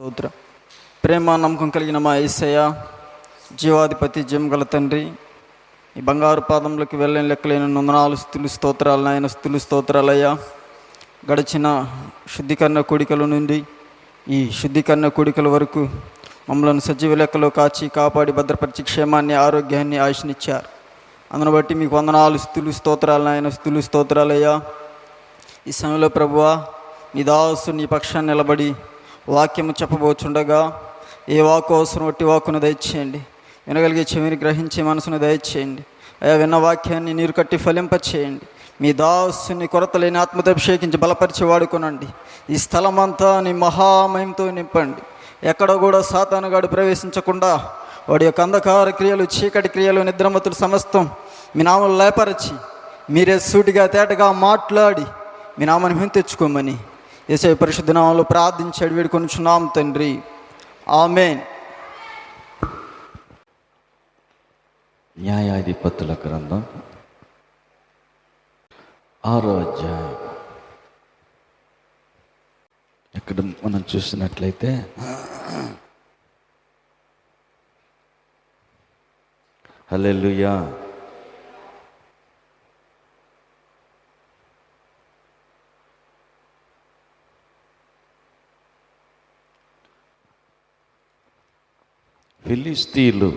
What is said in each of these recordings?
స్తోత్ర. ప్రేమ నమ్మకం కలిగిన మా ఏసయ్య జీవాధిపతి జీవగల తండ్రి ఈ బంగారు పాదంలోకి వెళ్ళని లెక్కలేని వందనాలు స్థులు స్తోత్రాలు నాయన స్థులు స్తోత్రాలయ్యా. గడిచిన శుద్ధీకరణ కోడికల నుండి ఈ శుద్ధీకరణ కోడికల వరకు మమ్మల్ని సజీవ లెక్కలో కాచి కాపాడి భద్రపరిచి క్షేమాన్ని ఆరోగ్యాన్ని ఆయుష్నిచ్చారు. అందును బట్టి మీకు వందనాలు స్థులు స్తోత్రాలు నాయన స్థులు స్తోత్రాలయ్యా. ఈ సమయంలో ప్రభువా నీ దాసు నీ పక్షాన్ని నిలబడి వాక్యము చెప్పబోచుండగా ఏ వాకు అవసరం ఒట్టి వాకును దయచేయండి. వినగలిగే చెవిని గ్రహించే మనసును దయచేయండి. అయా విన్న వాక్యాన్ని నీరు కట్టి ఫలింపచేయండి. మీ దాసుని కొరత లేని ఆత్మతో అభిషేకించి బలపరిచి వాడుకోనండి. ఈ స్థలమంతా నీ మహామయంతో నింపండి. ఎక్కడ కూడా సాతానుగాడు ప్రవేశించకుండా వాడి యొక్క అంధకార క్రియలు చీకటి క్రియలు నిద్రమతులు సమస్తం మీ నామను లేపరచి మీరే సూటిగా తేటగా మాట్లాడి మీ నామని మేము తెచ్చుకోమని ఏసై పరిశుద్ధ నామంలో ప్రార్థించాడు వేడుకొనిచున్నాం తండ్రి. ఆమెన్. న్యాయాధిపతుల గ్రంథం ఆరో అధ్యాయం. ఇక్కడ మనం చూసినట్లయితే హల్లెలూయా. ఫిలిస్తీన్లు.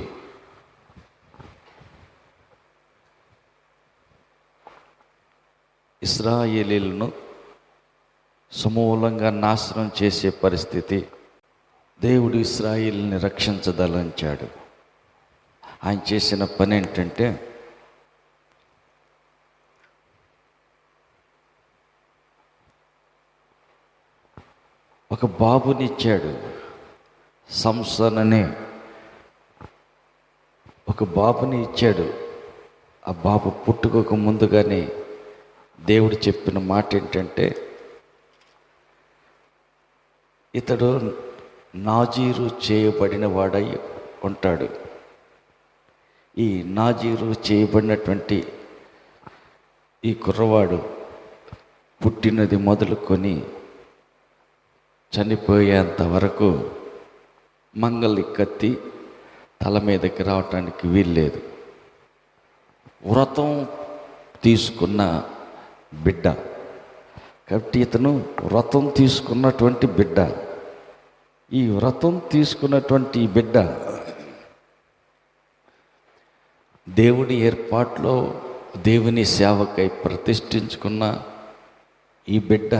ఇస్రాయేలీలను సమూలంగా నాశనం చేసే పరిస్థితి దేవుడు ఇస్రాయిల్ని రక్షించదలంచాడు ఆయన చేసిన పని ఏంటంటే ఒక బాబునిచ్చాడు సంసన్ అనే ఒక బాబుని ఇచ్చాడు. ఆ బాబు పుట్టుకోక ముందుగానే దేవుడు చెప్పిన మాట ఏంటంటే ఇతడు నాజీరు చేయబడిన వాడై ఉంటాడు. ఈ నాజీరు చేయబడినటువంటి ఈ కుర్రవాడు పుట్టినది మొదలుకొని చనిపోయేంత వరకు మంగలి కత్తి తల మీదకి రావటానికి వీల్లేదు. వ్రతం తీసుకున్న బిడ్డ. కాబట్టి ఇతను వ్రతం తీసుకున్నటువంటి బిడ్డ. ఈ వ్రతం తీసుకున్నటువంటి ఈ బిడ్డ దేవుని ఏర్పాట్లో దేవుని సేవకై ప్రతిష్ఠించుకున్న ఈ బిడ్డ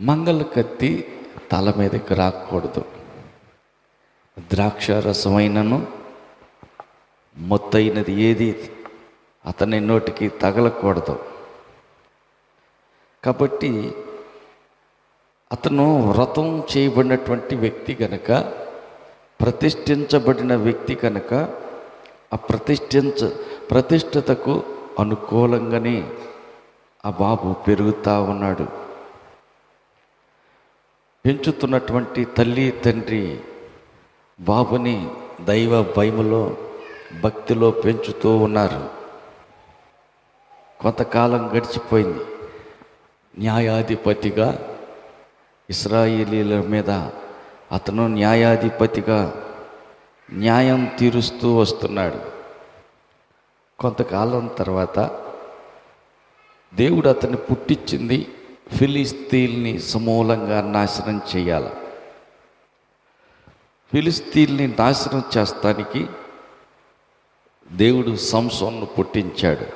మంగళ కత్తి తల మీదకి రాకూడదు. ద్రాక్షారసమైనను మొత్తైనది ఏది అతని నోటికి తగలకూడదు. కాబట్టి అతను వ్రతం చేయబడినటువంటి వ్యక్తి కనుక ప్రతిష్ఠించబడిన వ్యక్తి కనుక ఆ ప్రతిష్ఠించ ప్రతిష్ఠతకు అనుకూలంగానే ఆ బాబు పెరుగుతూ ఉన్నాడు. పెంచుతున్నటువంటి తల్లి తండ్రి బాబుని దైవ భయములో భక్తిలో పెంచుతూ ఉన్నారు. కొంతకాలం గడిచిపోయింది. న్యాయాధిపతిగా ఇస్రాయేలీల మీద అతను న్యాయాధిపతిగా న్యాయం తీరుస్తూ వస్తున్నాడు. కొంతకాలం తర్వాత దేవుడు అతన్ని పుట్టించింది ఫిలిస్తీన్ని సమూలంగా నాశనం చేయాలి. ఫిలిస్తీన్ని నాశనం చేస్తానికి దేవుడు సంసోన్ను పుట్టించాడు.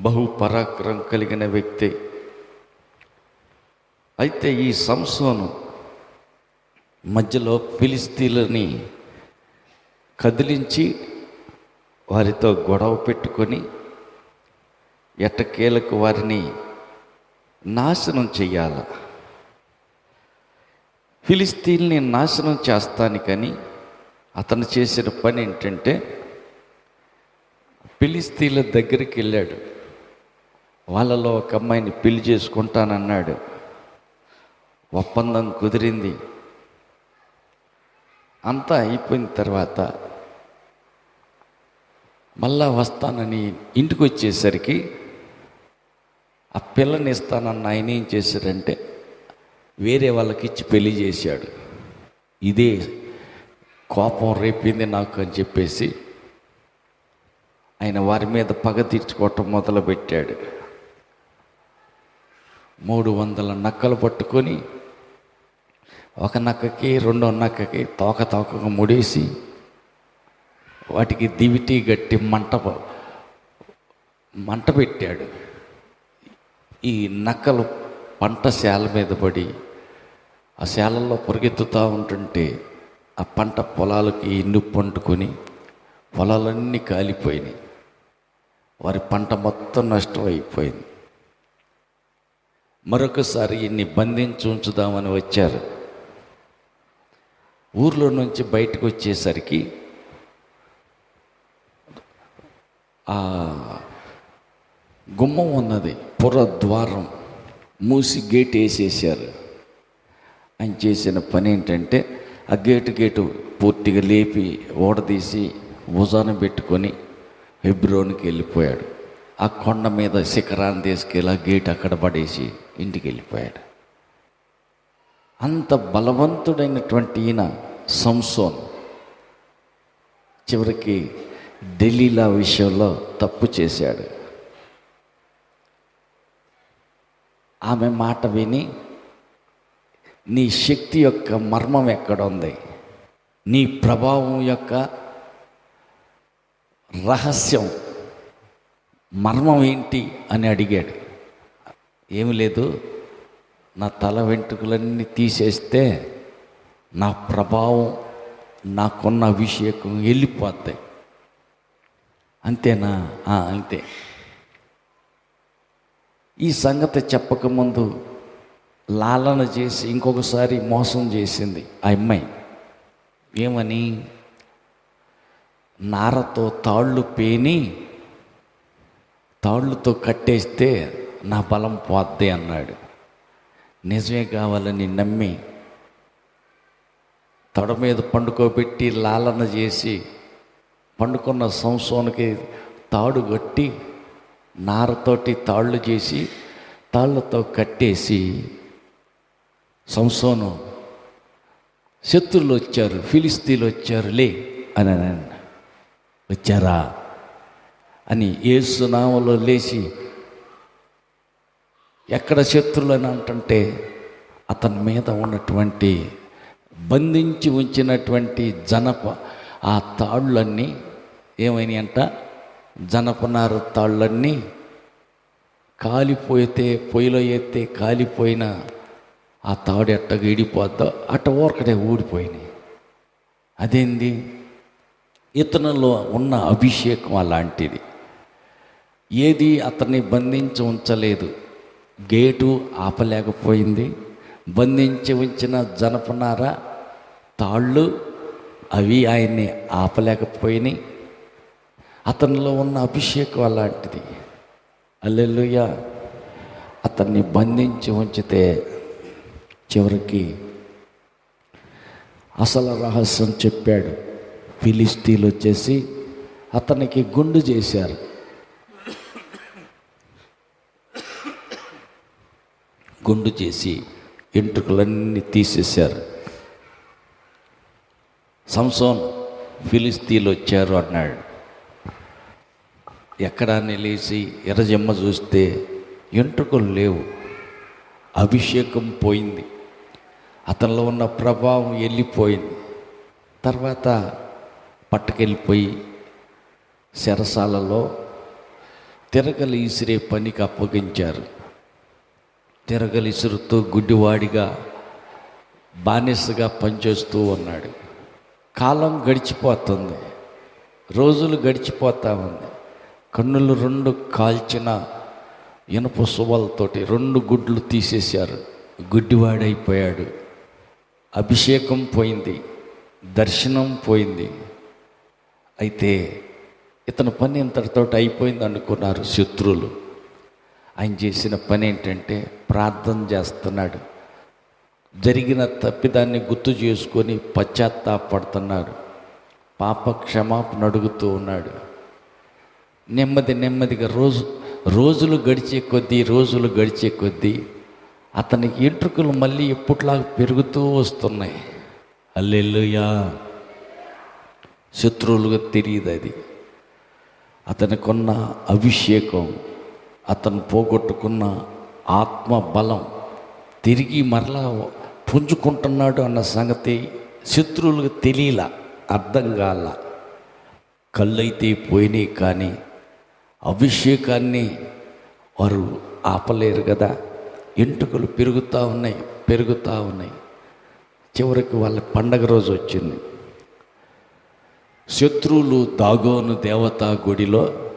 బహు పరాక్రమం కలిగిన వ్యక్తి. అయితే ఈ సంసోను మధ్యలో ఫిలిస్తీన్లని కదిలించి వారితో గొడవ పెట్టుకొని ఎట్టకేలకు వారిని నాశనం చెయ్యాల. ఫిలిస్తీన్ని నాశనం చేస్తానికని అతను చేసిన పని ఏంటంటే ఫిలిస్తీన్ల దగ్గరికి వెళ్ళాడు. వాళ్ళలో ఒక అమ్మాయిని పెళ్ళి చేసుకుంటానన్నాడు. ఒప్పందం కుదిరింది. అంతా అయిపోయిన తర్వాత మళ్ళా వస్తానని ఇంటికి వచ్చేసరికి ఆ పిల్లని ఇస్తానన్న ఆయన ఏం చేశారంటే వేరే వాళ్ళకి ఇచ్చి పెళ్ళి చేశాడు. ఇదే కోపం రేపింది నాకు అని చెప్పేసి ఆయన వారి మీద పగ తీర్చుకోవటం మొదలుపెట్టాడు. మూడు వందల నక్కలు పట్టుకొని ఒక నక్కకి రెండో నక్కకి తోక తోకగా ముడేసి వాటికి దివిటి గట్టి మంట మంట పెట్టాడు. ఈ నక్కలు పంట శాల మీద పడి ఆ శాలల్లో పరిగెత్తుతూ ఉంటుంటే ఆ పంట పొలాలకి ఇన్ను పంటుకొని పొలాలన్నీ కాలిపోయినాయి. వారి పంట మొత్తం నష్టం అయిపోయింది మరొకసారి ఇన్ని బంధించి ఉంచుదామని వచ్చారు. ఊర్లో నుంచి బయటకు వచ్చేసరికి ఆ గుమ్మం ఉన్నది పుర ద్వారం మూసి గేట్ వేసేసారు ఆయన చేసిన పని ఏంటంటే ఆ గేటు గేటు పూర్తిగా లేపి ఓడదీసి భుజాన పెట్టుకొని హెబ్రోన్కి వెళ్ళిపోయాడు. ఆ కొండ మీద శిఖరాన్ని తీసుకెళ్ళి ఆ గేట్ అక్కడ పడేసి ఇంటికి వెళ్ళిపోయాడు. అంత బలవంతుడైనటువంటి ఈయన సంసోన్. చివరికి ఢిల్లీలా విషయంలో తప్పు చేశాడు. ఆమె మాట విని నీ శక్తి యొక్క మర్మం ఎక్కడ ఉంది నీ ప్రభావం యొక్క రహస్యం మర్మం ఏంటి అని అడిగాడు. ఏమి లేదు నా తల వెంట్రుకలన్నీ తీసేస్తే నా ప్రభావం నాకున్న అభిషేకం వెళ్ళిపోతాయి అంతేనా? అంతే. ఈ సంగతి చెప్పకముందు లాలన చేసి ఇంకొకసారి మోసం చేసింది ఆ అమ్మాయి. ఏమని? నారతో తాళ్ళు పేని తాళ్ళుతో కట్టేస్తే నా బలం పోద్ది అన్నాడు. నిజమే కావాలని నమ్మి తొడ మీద పండుకోబెట్టి లాలన చేసి పండుకున్న సంసోనికి తాడు కట్టి నారతోటి తాళ్ళు చేసి తాళ్ళతో కట్టేసి సంసోను. శత్రులు వచ్చారు ఫిలిస్తీన్లు వచ్చారు లే అని వచ్చారా? అని ఏసునామలో లేచి ఎక్కడ శత్రులు అని అంటుంటే అతని మీద ఉన్నటువంటి బంధించి ఉంచినటువంటి జనప ఆ తాళ్ళన్నీ ఏమైనాయి అంట జనపనార తాళ్ళన్నీ కాలిపోతే పొయ్యిలో ఎత్తే కాలిపోయిన ఆ తాడు ఎట్టగా ఇడిపోద్దో అట్ట ఊరకటే ఊడిపోయినాయి. అదేంది? ఇతనిలో ఉన్న అభిషేకం అలాంటిది. ఏది అతన్ని బంధించి ఉంచలేదు. గేటు ఆపలేకపోయింది. బంధించి ఉంచిన జనపనార తాళ్ళు అవి ఆయన్ని ఆపలేకపోయినాయి. అతనిలో ఉన్న అభిషేకం అలాంటిది. అల్లెలుయ అతన్ని బంధించి ఉంచితే చివరికి అసలు రహస్యం చెప్పాడు. ఫిలిస్తీన్లు వచ్చేసి అతనికి గుండు చేశారు. గుండు చేసి ఎంట్రుకలన్నీ తీసేశారు. సంసోన్ ఫిలిస్తీన్లు వచ్చారు అన్నాడు. ఎక్కడా నిలేసి ఎర్రజమ్మ చూస్తే ఎంట్రుకలు లేవు. అభిషేకం పోయింది. అతనిలో ఉన్న ప్రభావం వెళ్ళిపోయింది తర్వాత పట్టుకెళ్ళిపోయి శరసాలలో తిరగలి ఇసిరే పనికి అప్పగించారు. తిరగలి ఇసురుతూ గుడ్డివాడిగా బానిసగా పనిచేస్తూ ఉన్నాడు. కాలం గడిచిపోతుంది. రోజులు గడిచిపోతా ఉంది. కన్నులు రెండు కాల్చిన ఇనుప సువలతోటి రెండు గుడ్లు తీసేశారు. గుడ్డివాడైపోయాడు. అభిషేకం పోయింది దర్శనం పోయింది. అయితే ఇతని పని ఇంతటితో అయిపోయింది అనుకున్నారు శత్రువులు. ఆయన చేసిన పని ఏంటంటే ప్రార్థన చేస్తున్నాడు. జరిగిన తప్పిదాన్ని గుర్తు చేసుకొని పశ్చాత్తాపడుతున్నాడు పాప క్షమాపణ అడుగుతూ ఉన్నాడు. నెమ్మది నెమ్మదిగా రోజు రోజులు గడిచే కొద్దీ రోజులు గడిచే కొద్దీ అతనికి ఎంట్రుకలు మళ్ళీ ఎప్పుట్లాగా పెరుగుతూ వస్తున్నాయి. అల్లెల్లుయా శత్రువులుగా తెలియదు అది. అతనికున్న అభిషేకం అతను పోగొట్టుకున్న ఆత్మ బలం తిరిగి మరలా పుంజుకుంటున్నాడు అన్న సంగతి శత్రువులకు తెలియలా అర్థం కాల. కళ్ళైతే పోయినాయి కానీ అభిషేకాన్ని వారు ఆపలేరు కదా. ఎంటుకలు పెరుగుతూ ఉన్నాయి పెరుగుతూ ఉన్నాయి. చివరికి వాళ్ళ పండగ రోజు వచ్చింది. శత్రువులు దాగోను దేవత గుడిలో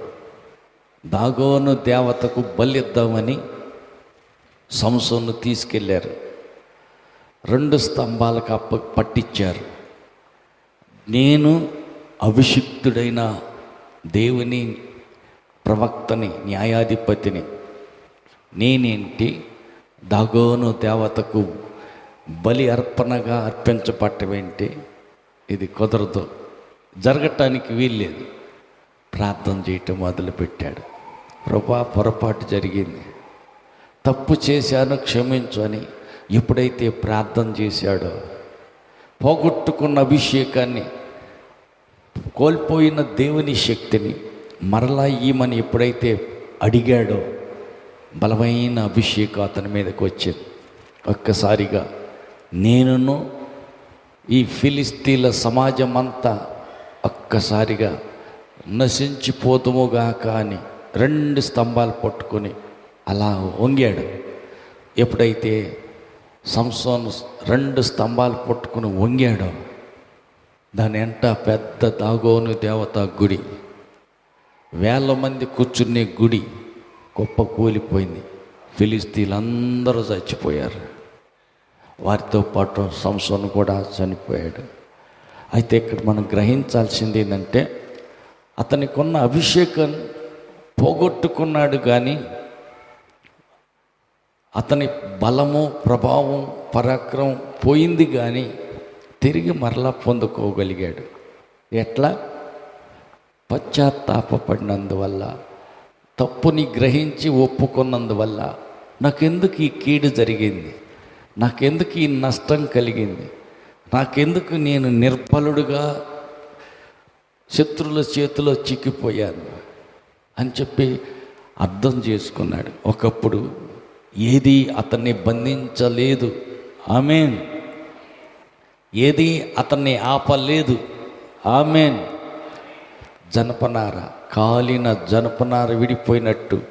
దాగోను దేవతకు బలిద్దామని సంసోను తీసుకెళ్ళారు రెండు స్తంభాలకు అప్ప పట్టించారు. నేను అభిషిక్తుడైన దేవుని ప్రవక్తని న్యాయాధిపతిని నేనేంటి? దాగోను దేవతకు బలి అర్పణగా అర్పించబట్టమేంటి ఇది కుదరదు. జరగటానికి వీల్లేదు. ప్రార్థన చేయటం మొదలుపెట్టాడు. ప్రభా పొరపాటు జరిగింది. తప్పు చేశాను క్షమించు అని ఎప్పుడైతే ప్రార్థన చేశాడో పోగొట్టుకున్న అభిషేకాన్ని కోల్పోయిన దేవుని శక్తిని మరలా ఈమని ఎప్పుడైతే అడిగాడో బలమైన అభిషేకం అతని మీదకి వచ్చింది. ఒక్కసారిగా నేనును ఈ ఫిలిస్తీన్ల సమాజం అంతా ఒక్కసారిగా నశించిపోతుముగాక అని రెండు స్తంభాలు పట్టుకొని అలా వంగాడు. ఎప్పుడైతే సంసోన్ రెండు స్తంభాలు పట్టుకుని వంగాడో దాని ఎంట పెద్ద దాగోను దేవత గుడి వేల మంది కూర్చునే గుడి గొప్ప కూలిపోయింది. ఫిలిస్తీన్లందరూ చచ్చిపోయారు. వారితో పాటు సంసోను కూడా చనిపోయాడు. అయితే ఇక్కడ మనం గ్రహించాల్సింది ఏంటంటే అతనికి ఉన్న అభిషేకం పోగొట్టుకున్నాడు కానీ అతని బలము ప్రభావం పరాక్రమం పోయింది కానీ తిరిగి మరలా పొందుకోగలిగాడు. ఎట్లా? పశ్చాత్తాపడినందువల్ల తప్పుని గ్రహించి ఒప్పుకున్నందువల్ల నాకెందుకు ఈ కీడు జరిగింది? నాకెందుకు ఈ నష్టం కలిగింది? నాకెందుకు నేను నిర్బలుడుగా శత్రువుల చేతిలో చిక్కిపోయాను? అని చెప్పి అర్థం చేసుకున్నాడు. ఒకప్పుడు ఏది అతన్ని బంధించలేదు. ఆమెన్. ఏది అతన్ని ఆపలేదు. ఆమెన్. జనపనార కాలిన జనపనార విడిపోయినట్టు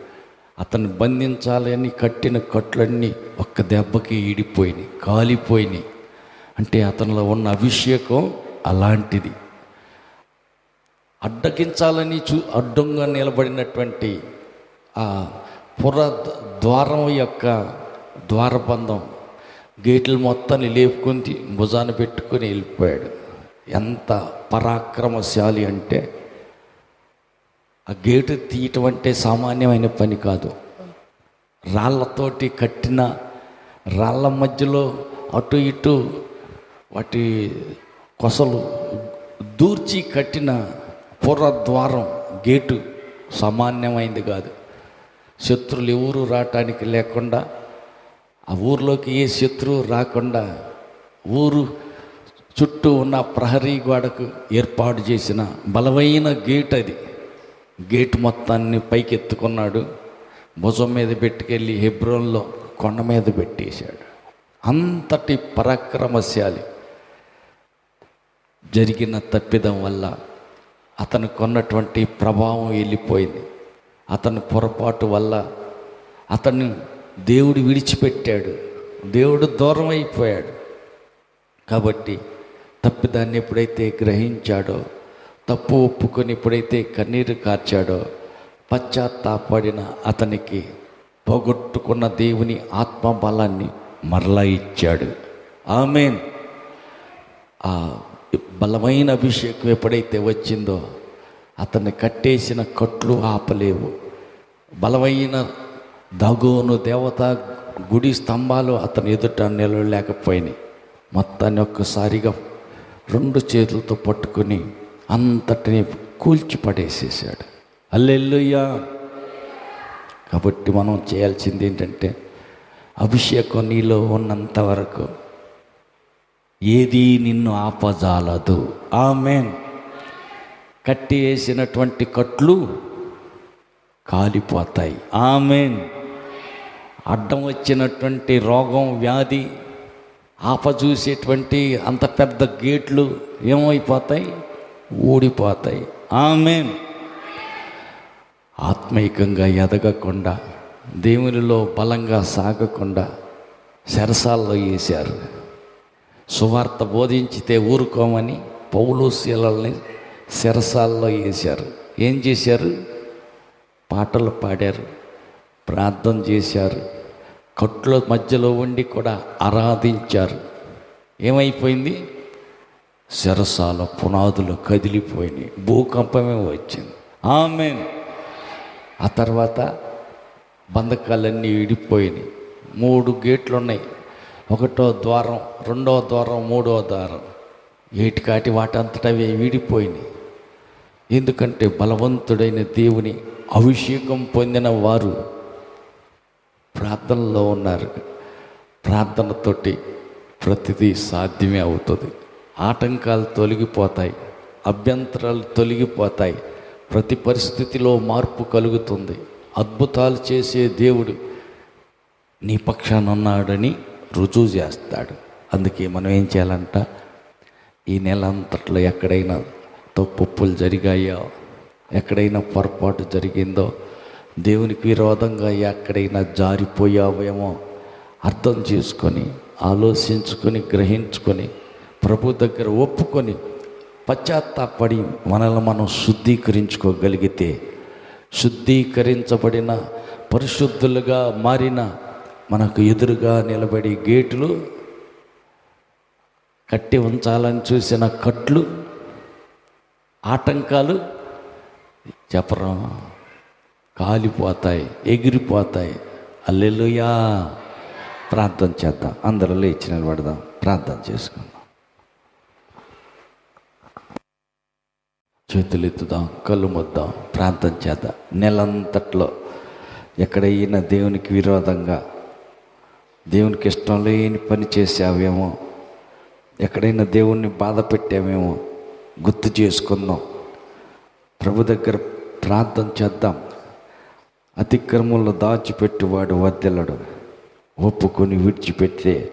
అతన్ని బంధించాలని కట్టిన కట్లన్నీ ఒక్క దెబ్బకి ఈడిపోయినాయి కాలిపోయినాయి. అంటే అతనిలో ఉన్న అభిషేకం అలాంటిది. అడ్డగించాలని చూ అడ్డంగా నిలబడినటువంటి ఆ పుర ద్వారం యొక్క ద్వారబంధం గేట్లు మొత్తాన్ని లేపుకొని భుజాన పెట్టుకొని వెళ్ళిపోయాడు. ఎంత పరాక్రమశాలి అంటే ఆ గేటు తీయటం అంటే సామాన్యమైన పని కాదు. రాళ్ళతోటి కట్టిన రాళ్ళ మధ్యలో అటు ఇటు వాటి కొసలు దూర్చి కట్టిన పురద్వారం గేటు సామాన్యమైంది కాదు. శత్రులు ఎవరు రావటానికి లేకుండా ఆ ఊర్లోకి ఏ శత్రువు రాకుండా ఊరు చుట్టూ ఉన్న ప్రహరీ గోడకు ఏర్పాటు చేసిన బలమైన గేట్ అది. గేట్ మొత్తాన్ని పైకి ఎత్తుకున్నాడు. భుజం మీద పెట్టుకెళ్ళి హెబ్రోన్లో కొండ మీద పెట్టేశాడు. అంతటి పరాక్రమశాలి జరిగిన తప్పిదం వల్ల అతను కొన్నటువంటి ప్రభావం వెళ్ళిపోయింది. అతని పొరపాటు వల్ల అతన్ని దేవుడు విడిచిపెట్టాడు. దేవుడు దూరం అయిపోయాడు. కాబట్టి తప్పిదాన్ని ఎప్పుడైతే గ్రహించాడో తప్పు ఒప్పుకొని ఎప్పుడైతే కన్నీరు కార్చాడో పశ్చాత్తాపడిన అతనికి పోగొట్టుకున్న దేవుని ఆత్మ బలాన్ని మరలా ఇచ్చాడు. ఆమెన్. ఆ బలమైన అభిషేకం ఎప్పుడైతే వచ్చిందో అతన్ని కట్టేసిన కట్లు ఆపలేవు. బలమైన దగోను దేవత గుడి స్తంభాలు అతని ఎదుట నిలవలేకపోయినాయి. మొత్తాన్ని ఒక్కసారిగా రెండు చేతులతో పట్టుకుని అంతటిని కూల్చి పడేసేసాడు అల్లెల్లుయ్యా కాబట్టి మనం చేయాల్సింది ఏంటంటే అభిషేకం నీలో ఉన్నంత వరకు ఏది నిన్ను ఆపజాలదు. ఆమెన్. కట్టి వేసినటువంటి కట్లు కాలిపోతాయి. ఆమెన్. అడ్డం వచ్చినటువంటి రోగం వ్యాధి ఆపజూసేటువంటి అంత పెద్ద గేట్లు ఏమైపోతాయి? ఊడిపోతాయి. ఆమె ఆత్మైకంగా ఎదగకుండా దేవునిలో బలంగా సాగకుండా శరసాల్లో వేశారు. సువార్త బోధించితే ఊరుకోమని పౌలు శీలల్ని శరసాల్లో వేశారు. ఏం చేశారు? పాటలు పాడారు ప్రార్థన చేశారు కట్ల మధ్యలో ఉండి కూడా ఆరాధించారు. ఏమైపోయింది? శరసాల పునాదులు కదిలిపోయినాయి. భూకంపమే వచ్చింది. ఆమె ఆ తర్వాత బంధకాలన్నీ విడిపోయినాయి. మూడు గేట్లు ఉన్నాయి ఒకటో ద్వారం రెండో ద్వారం మూడో ద్వారం. ఏటికాటి వాటంతటా అవి విడిపోయినాయి. ఎందుకంటే బలవంతుడైన దేవుని అభిషేకం పొందిన వారు ప్రార్థనలో ఉన్నారు. ప్రార్థనతోటి ప్రతిదీ సాధ్యమే అవుతుంది. ఆటంకాలు తొలగిపోతాయి అభ్యంతరాలు తొలగిపోతాయి ప్రతి పరిస్థితిలో మార్పు కలుగుతుంది. అద్భుతాలు చేసే దేవుడు నీ పక్షానున్నాడని రుజువు చేస్తాడు. అందుకే మనం ఏం చేయాలంట? ఈ నెల అంతట్లో ఎక్కడైనా తప్పులు జరిగాయో? ఎక్కడైనా పొరపాటు జరిగిందో? దేవునికి విరోధంగా ఎక్కడైనా జారిపోయావేమో? అర్థం చేసుకొని ఆలోచించుకొని గ్రహించుకొని ప్రభు దగ్గర ఒప్పుకొని పశ్చాత్తాపడి మనల్ని మనం శుద్ధీకరించుకోగలిగితే శుద్ధీకరించబడిన పరిశుద్ధులుగా మారిన మనకు ఎదురుగా నిలబడి గేట్లు కట్టి ఉంచాలని చూసిన కట్లు ఆటంకాలు చెప్పరా? కాలిపోతాయి ఎగిరిపోతాయి. అల్లెలుయా ప్రార్థన చేద్దాం. అందరూ లేచి నిలబడదాం. ప్రార్థన చేసుకుందాం. చేతులు ఎత్తుదాం కళ్ళు ముద్దాం ప్రార్థన చేద్దాం. నెలంతట్లో ఎక్కడైనా దేవునికి విరోధంగా దేవునికి ఇష్టం లేని పని చేసావేమో ఎక్కడైనా దేవుణ్ణి బాధ పెట్టామేమో గుర్తు చేసుకుందాం. ప్రభు దగ్గర ప్రార్థన చేద్దాం. అతిక్రమంలో దాచిపెట్టువాడు వద్దెలడు ఒప్పుకొని విడిచిపెట్టే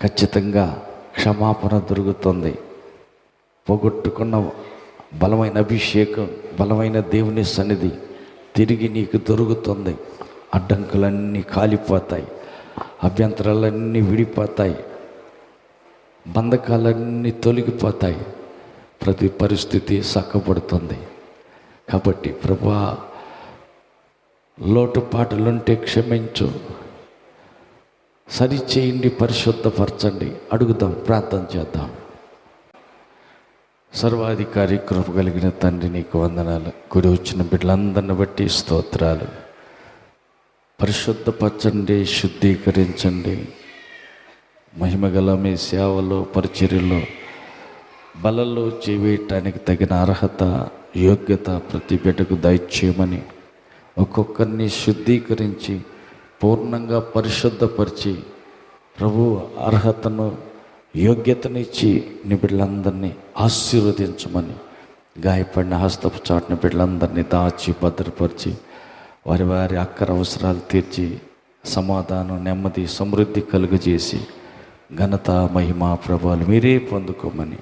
ఖచ్చితంగా క్షమాపణ దొరుకుతుంది. పోగొట్టుకున్న బలమైన అభిషేకం బలమైన దేవుని సన్నిధి తిరిగి నీకు దొరుకుతుంది. అడ్డంకులన్నీ కాలిపోతాయి. అభ్యంతరాలన్నీ విడిపోతాయి. బంధకాలన్నీ తొలగిపోతాయి. ప్రతి పరిస్థితి సక్కబడుతుంది. కాబట్టి ప్రభా లోటుపాటులుంటే క్షమించు. సరిచేయండి పరిశుద్ధపరచండి. అడుగుదాం ప్రార్థన చేద్దాం. సర్వాధికారి కృప కలిగిన తండ్రి నీకు వందనాలు. గుడి వచ్చిన బిడ్డలందరిని బట్టి స్తోత్రాలు. పరిశుద్ధపరచండి శుద్ధీకరించండి. మహిమగల మీ సేవలో పరిచర్యలో బలలో చేవేయటానికి తగిన అర్హత యోగ్యత ప్రతి బిడ్డకు దయచేయమని ఒక్కొక్కరిని శుద్ధీకరించి పూర్ణంగా పరిశుద్ధపరిచి ప్రభు అర్హతను యోగ్యతనిచ్చి నీ బిడ్డలందరినీ ఆశీర్వదించమని గాయపడిన హస్తపు చాటుని బిడ్డలందరినీ దాచి భద్రపరిచి వారి వారి అక్కర అవసరాలు తీర్చి సమాధానం నెమ్మది సమృద్ధి కలుగజేసి ఘనత మహిమ ప్రభావాలు మీరే పొందుకోమని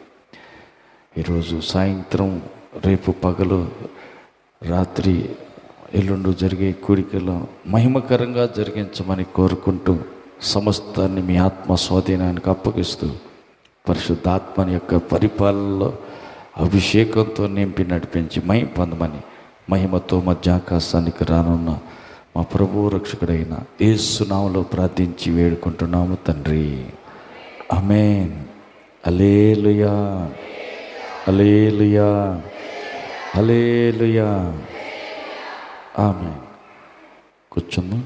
ఈరోజు సాయంత్రం రేపు పగలు రాత్రి ఎల్లుండు జరిగే కోరికలో మహిమకరంగా జరిగించమని కోరుకుంటూ సమస్తాన్ని మీ ఆత్మ స్వాధీనానికి అప్పగిస్తూ పరిశుద్ధాత్మని యొక్క పరిపాలనలో అభిషేకంతో నింపి నడిపించి మై పొందమని మహిమతో మధ్యాకాశానికి రానున్న మా ప్రభు రక్షకుడైన ఏసునామలో ప్రార్థించి వేడుకుంటున్నాము తండ్రి. అమేన్ అలేలుయా అలేలుయా అలేలుయా ఆమె కూర్చుందాం.